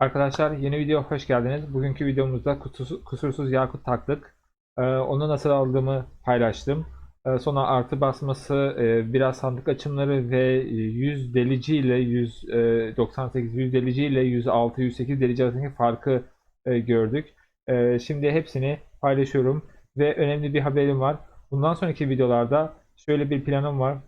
Arkadaşlar yeni video hoş geldiniz. Bugünkü videomuzda kusursuz yakut taktık. Ee, onu nasıl aldığımı paylaştım. Ee, sonra artı basması, e, biraz sandık açımları ve 100 delici ile 198 100 delici ile 106 108 delici arasındaki farkı e, gördük. Ee, şimdi hepsini paylaşıyorum ve önemli bir haberim var. Bundan sonraki videolarda şöyle bir planım var.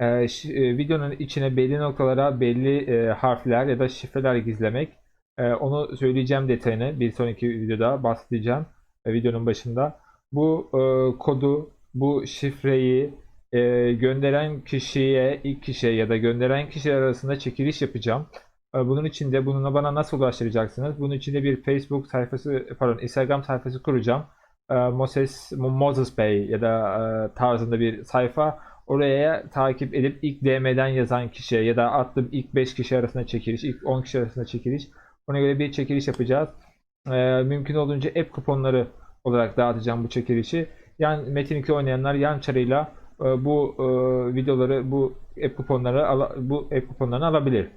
Ee, e, videonun içine belli noktalara belli e, harfler ya da şifreler gizlemek. Ee, onu söyleyeceğim detayını bir sonraki videoda bahsedeceğim e, videonun başında. Bu e, kodu, bu şifreyi e, gönderen kişiye, ilk kişiye ya da gönderen kişiler arasında çekiliş yapacağım. E, bunun için de bununla bana nasıl ulaştıracaksınız? Bunun için de bir Facebook sayfası, pardon Instagram sayfası kuracağım. E, Moses, Moses Bey ya da e, tarzında bir sayfa. Oraya takip edip ilk DM'den yazan kişiye ya da attığım ilk 5 kişi arasında çekiliş, ilk 10 kişi arasında çekiliş. Ona göre bir çekiliş yapacağız. Ee, mümkün olduğunca app kuponları olarak dağıtacağım bu çekilişi. Yan Metin 2 oynayanlar yan çarıyla e, bu e, videoları, bu app kuponları ala- bu app kuponlarını alabilir.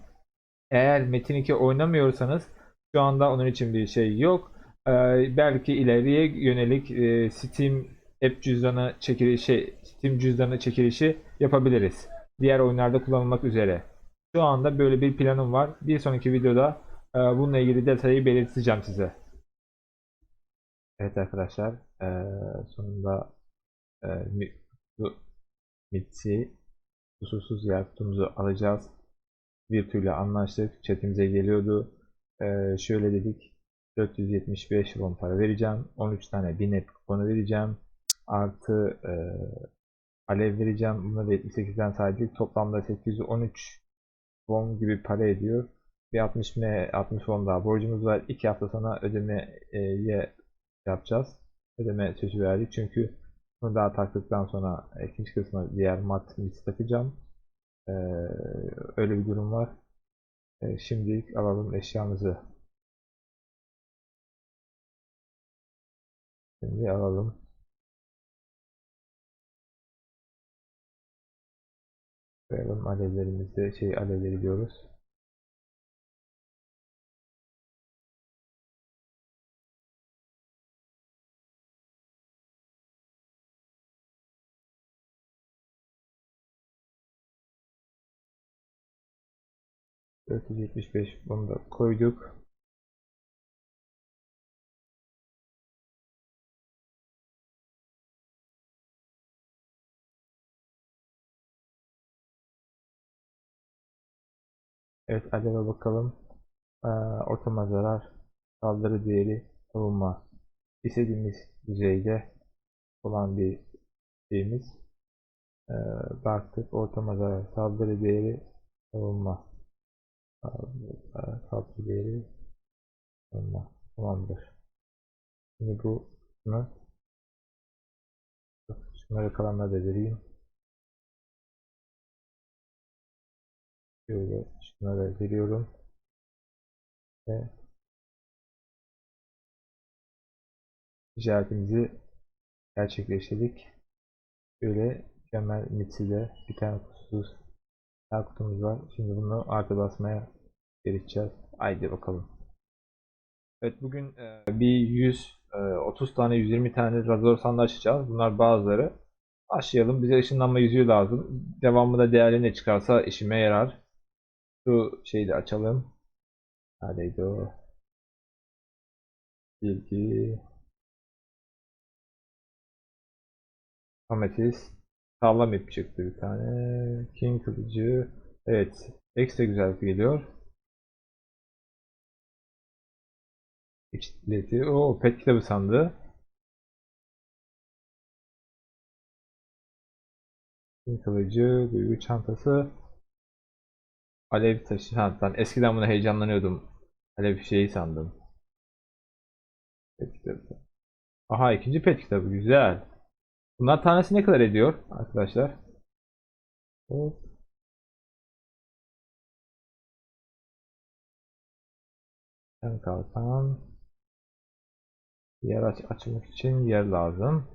Eğer Metin 2 oynamıyorsanız şu anda onun için bir şey yok. Ee, belki ileriye yönelik e, Steam app cüzdanı çekilişi, Steam cüzdanı çekilişi yapabiliriz. Diğer oyunlarda kullanılmak üzere. Şu anda böyle bir planım var. Bir sonraki videoda bununla ilgili detayı belirteceğim size. Evet arkadaşlar, e, sonunda e, Mi- bu- Mitsi kusursuz yakutumuzu alacağız. Virtü'yle anlaştık. Chatimize geliyordu. Şöyle dedik. 475 won para vereceğim. 13 tane binet kuponu vereceğim. Artı e, alev vereceğim. Bunları da 78'den saydık. Toplamda 813 won gibi para ediyor. Bir 60 M 60 won daha borcumuz var. 2 hafta sonra ödemeye yapacağız. Ödeme sözü verdik. Çünkü bunu daha taktıktan sonra ikinci kısmı diğer mat mis takacağım. E, öyle bir durum var. E, şimdilik alalım eşyamızı. Şimdi alalım. Koyalım alevlerimizi, şey alevleri diyoruz. ...475 bunu da koyduk. Evet aleve bakalım. Ee, ortama zarar, saldırı değeri, savunma. İstediğimiz düzeyde olan bir şeyimiz. Ee, baktık ortama zarar, saldırı değeri, savunma. Saldırı değeri, savunma. Tamamdır. Şimdi bu bunu şunları kalanları da vereyim. Şöyle şunları veriyorum. Ve ticaretimizi gerçekleştirdik. Böyle mükemmel Mitsi'de bir tane kutusuz her kutumuz var. Şimdi bunu artı basmaya gelişeceğiz. Haydi bakalım. Evet bugün e, bir 100 e, 30 tane 120 tane razor sandığı açacağız. Bunlar bazıları. Başlayalım. Bize ışınlanma yüzüğü lazım. Devamında değerli ne çıkarsa işime yarar. Şu şeyi de açalım. Neredeydi o? Bilgi. Ametist. Sağlam ip çıktı bir tane. King kılıcı. Evet. Ekstra güzel geliyor. İçleti. O pet kitabı sandı. Kılıcı. Duygu çantası. Alev taşı. Ha, eskiden buna heyecanlanıyordum. Alev şeyi sandım. Pet kitabı. Aha ikinci pet kitabı. Güzel. Bunlar tanesi ne kadar ediyor arkadaşlar? Sen kalkan. Yer aç açmak için yer lazım.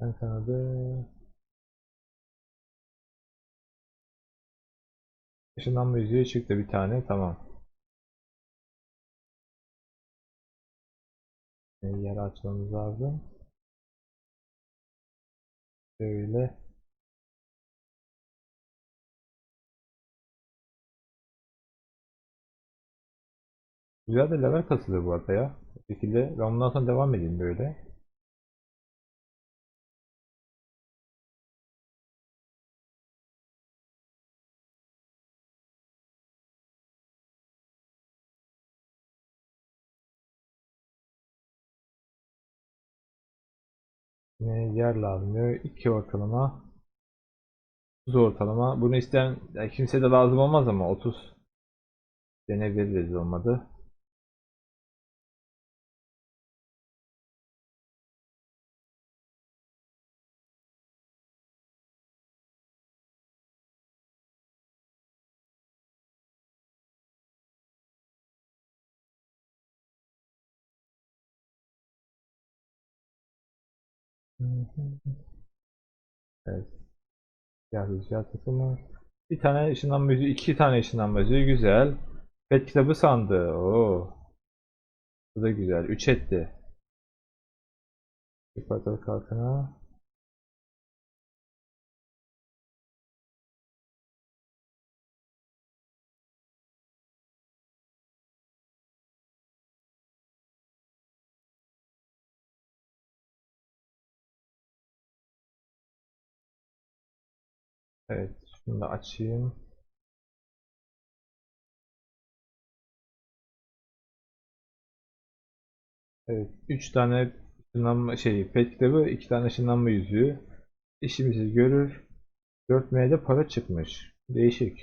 Ben sana da Işınlanma yüzüğü çıktı bir tane. Tamam. Yer açmamız lazım. Şöyle. Güzel de level kasılıyor bu arada ya. Bu şekilde bundan sonra devam edeyim böyle. Yine yer lazım. 2 ortalama. 30 ortalama. Bunu isteyen ya kimse de lazım olmaz ama 30 denebiliriz olmadı. Evet. Siyah rüzgar takımı. Bir tane ışınlanma yüzüğü, iki tane ışınlanma yüzüğü güzel. Pet kitabı sandığı. Oo. Bu da güzel. 3 etti. Bir portal kalkana. Evet. Şunu da açayım. Evet. 3 tane ışınlanma şey pet kitabı, 2 tane ışınlanma yüzüğü. İşimizi görür. 4M'de para çıkmış. Değişik.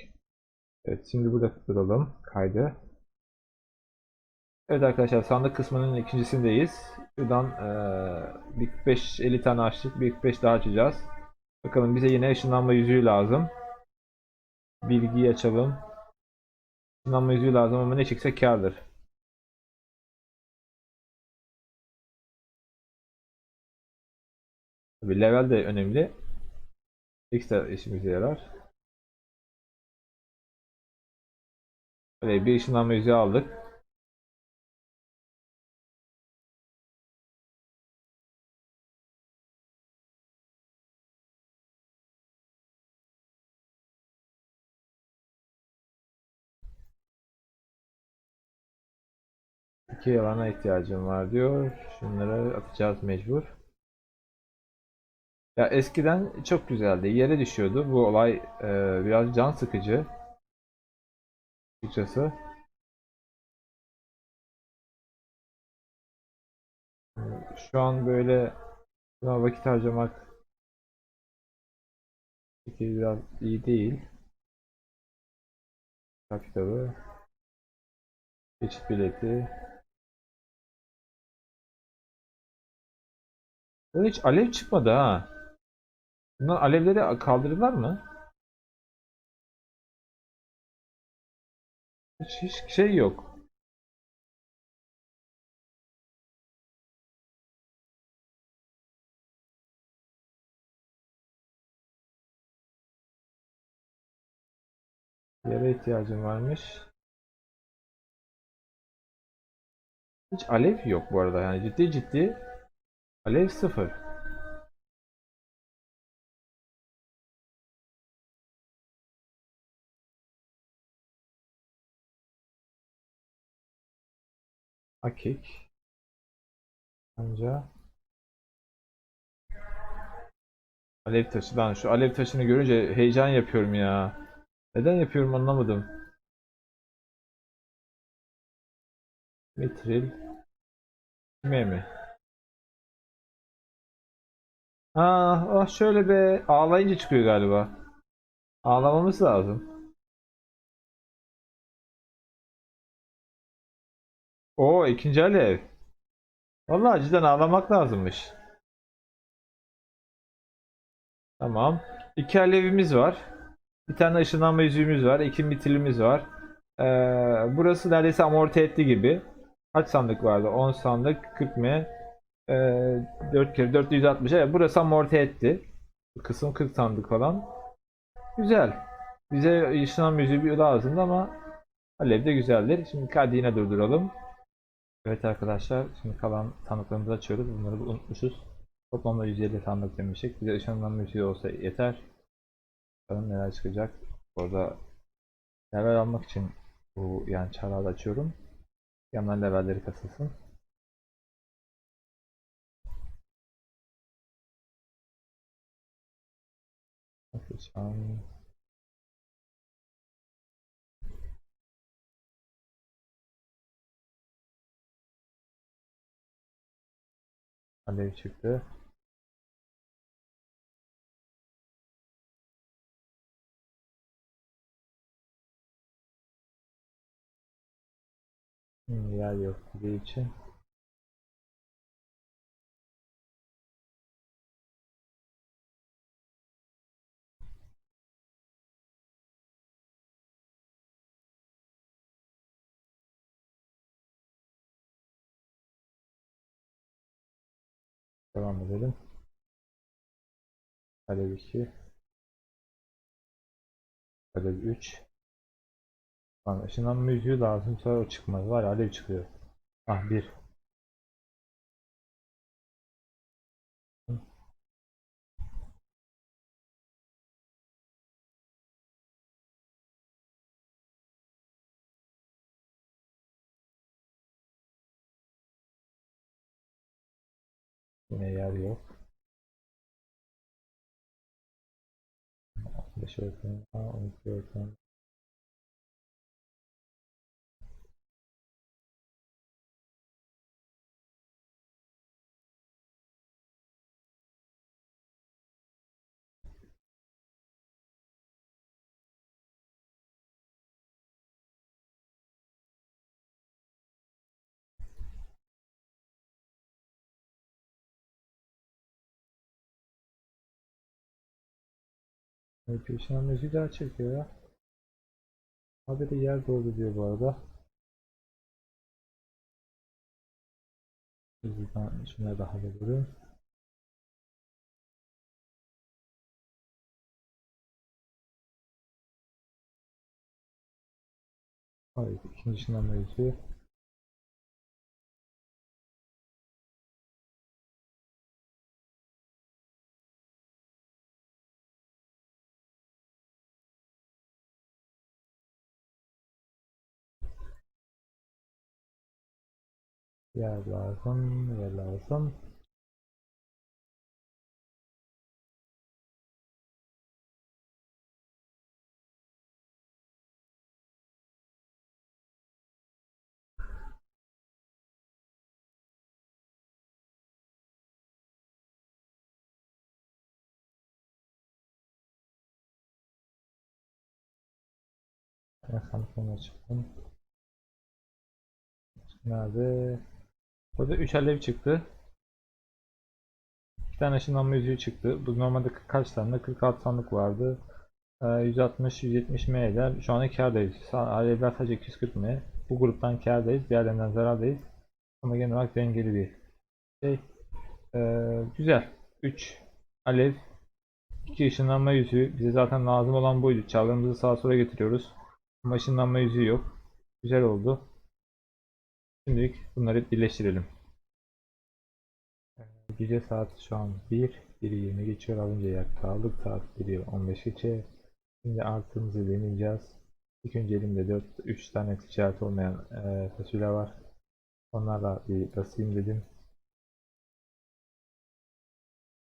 Evet şimdi burada duralım. Kaydı. Evet arkadaşlar sandık kısmının ikincisindeyiz. Şuradan eee bir 45-50 tane açtık. Bir 45 daha açacağız. Bakalım bize yine ışınlanma yüzüğü lazım. Bilgiyi açalım. Işınlanma yüzüğü lazım ama ne çıksa kârdır. Tabii level de önemli. Ekstra işimize yarar. Böyle bir ışınlanma yüzüğü aldık. İki yalana ihtiyacım var diyor. Şunları atacağız mecbur. Ya eskiden çok güzeldi. Yere düşüyordu. Bu olay e, biraz can sıkıcı. Açıkçası. Şu an böyle buna vakit harcamak biraz iyi değil. Kitap kitabı. Geçit bileti. Böyle hiç alev çıkmadı ha. Bunlar alevleri kaldırırlar mı? Hiç, hiç şey yok. Yere ihtiyacım varmış. Hiç alev yok bu arada yani ciddi ciddi alev sıfır. Akik. Anca. Alev taşı. Ben şu alev taşını görünce heyecan yapıyorum ya. Neden yapıyorum anlamadım. Mitril. Kime mi? Ah, ah şöyle be. Ağlayınca çıkıyor galiba. Ağlamamız lazım. Oo ikinci alev. Vallahi cidden ağlamak lazımmış. Tamam. İki alevimiz var. Bir tane ışınlanma yüzüğümüz var. iki mitrilimiz var. Ee, burası neredeyse amorti etti gibi. Kaç sandık vardı? 10 sandık. 40 mı? Ee, 4 kere 4 160. Evet burası amorti etti. Bu kısım 40 sandık falan. Güzel. Bize ışınlan müziği bir lazımdı ama Alev de güzeldir. Şimdi hadi yine durduralım. Evet arkadaşlar şimdi kalan sandıklarımızı açıyoruz. Bunları unutmuşuz. Toplamda 150 sandık demiştik. Bize ışınlan müziği olsa yeter. Bakalım neler çıkacak. Orada level almak için bu yani çarağı açıyorum. Yandan levelleri kasılsın. Bakacağım. Alev çıktı. Yer yok dediği için. Devam edelim. Alev 2. Alev 3. Tamam, ışınlanma yüzüğü lazım. Sonra o çıkmaz. Var alev çıkıyor. Ah bir. Yine yer yok. 5 örtüm, 12 örtüm. Işınlanma yüzüğü daha çekiyor ya. Haberi yer doldu diyor bu arada. Hızlıdan şunları da hallediyorum. Hayır, ikinci ışınlanma Yer lazım, yer lazım. Ben sanatlarına çıktım. Burada 3 alev çıktı. 2 tane ışınlanma yüzüğü çıktı. Bu normalde kaç tane? 46 sandık vardı. Ee, 160 170 M eder. Şu anda kârdayız. Sa- Alevler sadece 240 M. Bu gruptan kârdayız. Diğerlerinden zarardayız. Ama genel olarak dengeli bir şey. Ee, güzel. 3 alev 2 ışınlanma yüzüğü. Bize zaten lazım olan buydu. Çağlarımızı sağa sola getiriyoruz. Ama ışınlanma yüzüğü yok. Güzel oldu. Şimdilik bunları birleştirelim. Ee, Gece saat şu an 1. 1'i 20 geçiyor. Az önce yakta aldık. Saat 1'i 15 geçe. Şimdi artımızı deneyeceğiz. İlk önce elimde 4, 3 tane ticaret olmayan e, fasulye var. Onlarla bir basayım dedim.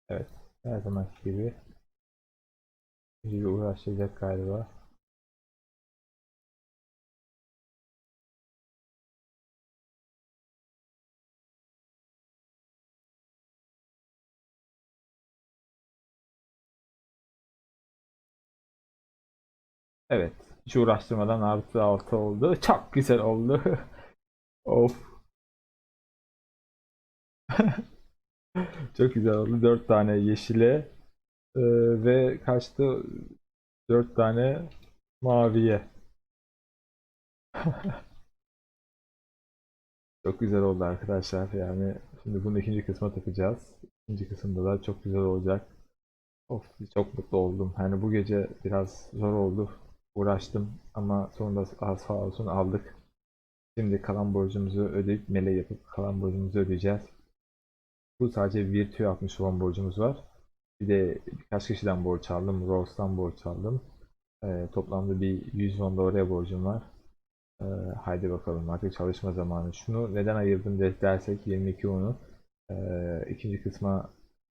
Evet. Her zamanki gibi. Önce bir uğraşacak galiba. Evet. Hiç uğraştırmadan artı 6 oldu. Çok güzel oldu. of. Çok güzel oldu. 4 tane yeşile e, ve kaçtı? 4 tane maviye. Çok güzel oldu arkadaşlar. Yani Şimdi bunu ikinci kısma takacağız. İkinci kısımda da çok güzel olacak. Of çok mutlu oldum. Hani bu gece biraz zor oldu. Uğraştım ama sonunda sağ olsun aldık. Şimdi kalan borcumuzu ödeyip mele yapıp kalan borcumuzu ödeyeceğiz. Bu sadece virtü 60 won borcumuz var. Bir de birkaç kişiden borç aldım. Rose'dan borç aldım. Ee, toplamda bir 100 won da borcum var. Ee, haydi bakalım artık çalışma zamanı. Şunu neden ayırdım de- dersek 22 onu. Ee, ikinci kısma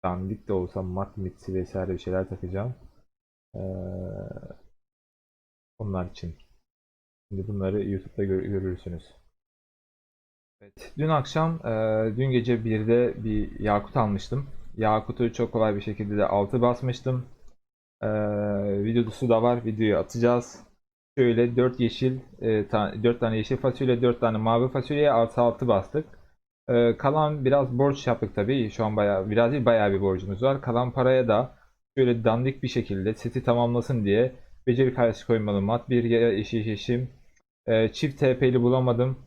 dandik de olsa mat mitsi vesaire bir şeyler takacağım. Ee, onlar için. Şimdi bunları YouTube'da gör- görürsünüz. Evet, dün akşam, e, dün gece 1'de bir yakut almıştım. Yakutu çok kolay bir şekilde de altı basmıştım. E, videosu da var, videoyu atacağız. Şöyle 4 yeşil, e, ta- 4 tane yeşil fasulye, 4 tane mavi fasulyeye artı 6 bastık. E, kalan biraz borç yaptık tabii. Şu an bayağı, biraz değil bayağı bir borcumuz var. Kalan paraya da şöyle dandik bir şekilde seti tamamlasın diye beceri karşı koymalı mat bir ya yeşil yeşim. E, çift TP'li bulamadım.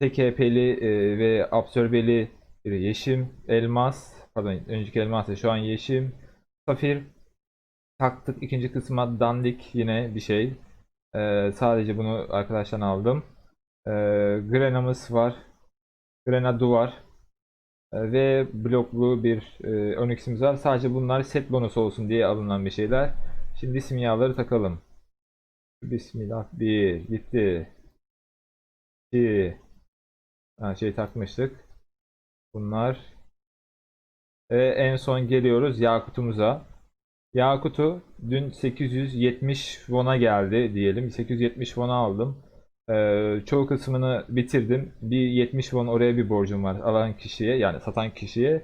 Tek HP'li e, ve absorbeli bir yeşim, elmas, pardon önceki elmas şu an yeşim, safir taktık ikinci kısma dandik yine bir şey. E, sadece bunu arkadaştan aldım. E, Grena'mız var. Grena duvar. Ve bloklu bir e, Onyx'imiz var. Sadece bunlar set bonusu olsun diye alınan bir şeyler. Şimdi simyaları takalım. Bismillah. Bir gitti. 2 Ha, şey takmıştık. Bunlar. Ve en son geliyoruz Yakut'umuza. Yakut'u dün 870 won'a geldi diyelim. 870 won'a aldım. Ee, çoğu kısmını bitirdim. Bir 70 won oraya bir borcum var alan kişiye yani satan kişiye.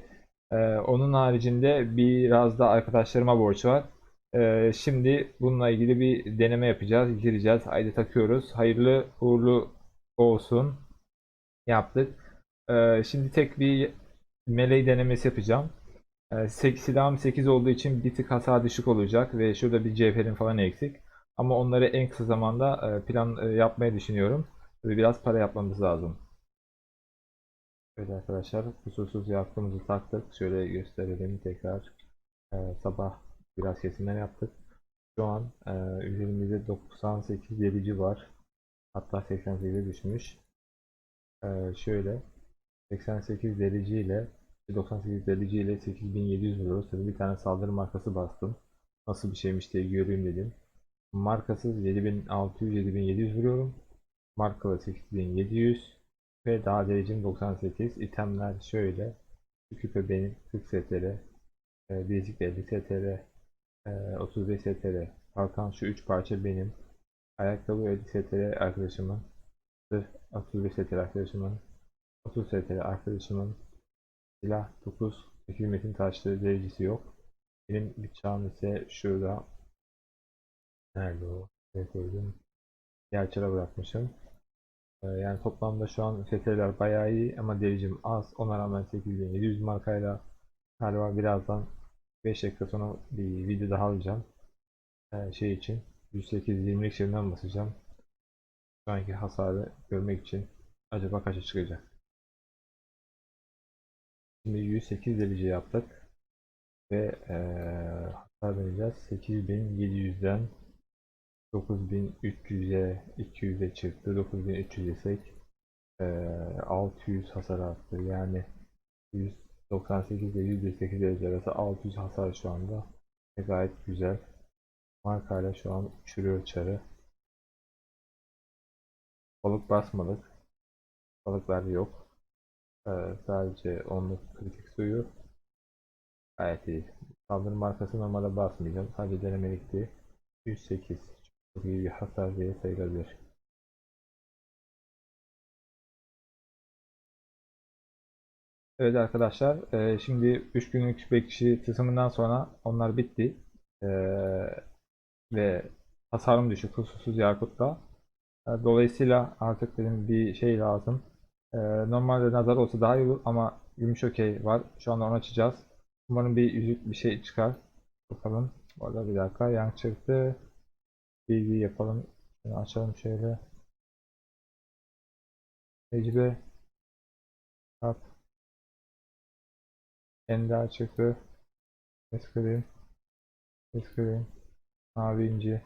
Ee, onun haricinde biraz da arkadaşlarıma borç var. Ee, şimdi bununla ilgili bir deneme yapacağız. Gireceğiz. Haydi takıyoruz. Hayırlı uğurlu olsun yaptık. Ee, şimdi tek bir melee denemesi yapacağım. Ee, silahım 8 olduğu için bir tık hasar düşük olacak ve şurada bir cevherim falan eksik. Ama onları en kısa zamanda e, plan e, yapmayı düşünüyorum. Biraz para yapmamız lazım. Şöyle arkadaşlar kusursuz yaptığımızı taktık. Şöyle gösterelim tekrar. Ee, sabah biraz kesimler yaptık. Şu an e, üzerimizde 98 delici var. Hatta 88'e düşmüş. Ee, şöyle 88 derece ile 98 derece ile 8700 vuruyoruz. Tabii bir tane saldırı markası bastım. Nasıl bir şeymiş diye göreyim dedim. Markasız 7600 7700 vuruyorum. Markalı 8700 ve daha derecem 98. İtemler şöyle. Şu küpe benim 40 STR. E, bilezik de 50 STR. E, 35 STR. Kalkan şu 3 parça benim. Ayakkabı 50 STR arkadaşımın. Zırh 35 STR arkadaşımın. 30 STR arkadaşımın. Silah 9. Hükümetin taşları derecesi yok. Benim bıçağım ise şurada. Nerede o? Ne koydum? Diğer bırakmışım. Ee, yani toplamda şu an STR'ler bayağı iyi ama derecem az. Ona rağmen 8700 markayla galiba birazdan 5 dakika sonra bir video daha alacağım. Ee, şey için 108-20'lik şeyinden basacağım. Şu anki hasarı görmek için acaba kaça çıkacak? Şimdi 108 derece yaptık ve eee hasar vereceğiz. 8700'den 9300'e 200'e çıktı. 9300 desek eee 600 hasar arttı. Yani 198 ile 108 derece arası 600 hasar şu anda. Ve gayet güzel. Markayla şu an uçuruyor çarı. Balık basmadık. Balıklar yok. Ee, sadece onluk kritik suyu. Gayet iyi. Saldırı markası normalde basmayacağım. Sadece denemelikti. 108. Çok iyi bir hasar diye sayılabilir. Evet arkadaşlar, e, şimdi 3 günlük bekçi kısmından sonra onlar bitti. E, ve hasarım düşük kusursuz yakutla. E, Dolayısıyla artık benim bir şey lazım. E, normalde nazar olsa daha iyi olur ama gümüş okey var. Şu anda onu açacağız. Umarım bir yüzük bir şey çıkar. Bakalım. Bu arada bir dakika yan çıktı. Bilgi yapalım. Şunu açalım şöyle. Tecrübe. Ender çıktı. Eskrim. Eskrim. Mavi inci.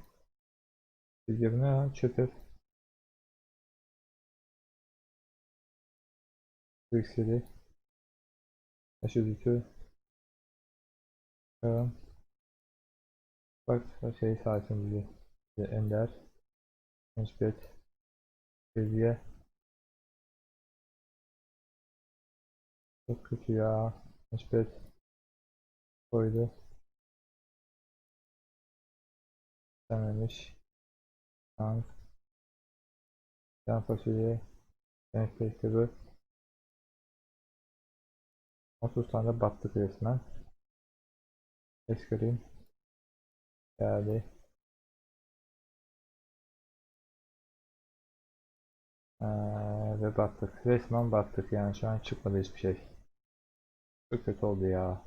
Figür ne ya? Çıtır. Pixeli. Aşırı Tamam. Bak şey saatin bizi. Ender. Gençbet. Seviye. Çok kötü ya. Gençbet. Koydu. Dememiş. Şans. Can fasulye. Gençbet gibi. 30 tane battık resmen. Eskrim. Geldi. Ee, ve battık. Resmen battık yani şu an çıkmadı hiçbir şey. Çok kötü oldu ya.